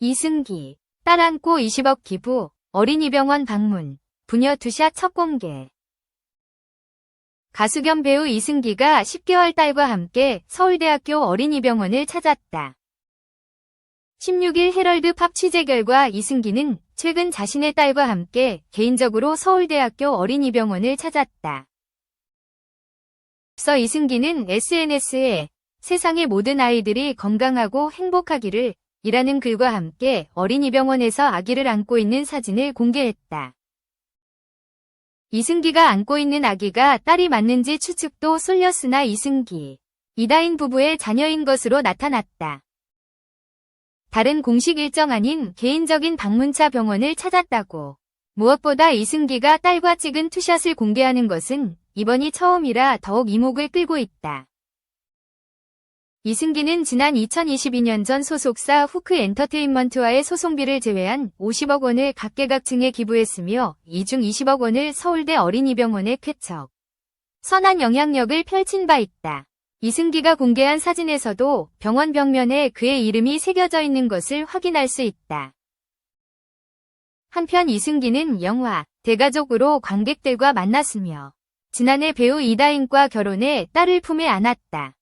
이승기, 딸 안고 20억 기부, 어린이병원 방문, 부녀 투샷 첫 공개. 가수 겸 배우 이승기가 10개월 딸과 함께 서울대학교 어린이병원을 찾았다. 16일 헤럴드 팝 취재 결과 이승기는 최근 자신의 딸과 함께 개인적으로 서울대학교 어린이병원을 찾았다. 앞서 이승기는 SNS에 세상의 모든 아이들이 건강하고 행복하기를 이라는 글과 함께 어린이병원에서 아기를 안고 있는 사진을 공개했다. 이승기가 안고 있는 아기가 딸이 맞는지 추측도 쏠렸으나 이승기, 이다인 부부의 자녀인 것으로 나타났다. 다른 공식 일정 아닌 개인적인 방문차 병원을 찾았다고. 무엇보다 이승기가 딸과 찍은 투샷을 공개하는 것은 이번이 처음이라 더욱 이목을 끌고 있다. 이승기는 지난 2022년 전 소속사 후크 엔터테인먼트와의 소송비를 제외한 50억 원을 각계각층에 기부했으며 이 중 20억 원을 서울대 어린이병원에 쾌척. 선한 영향력을 펼친 바 있다. 이승기가 공개한 사진에서도 병원 벽면에 그의 이름이 새겨져 있는 것을 확인할 수 있다. 한편 이승기는 영화 대가족으로 관객들과 만났으며 지난해 배우 이다인과 결혼해 딸을 품에 안았다.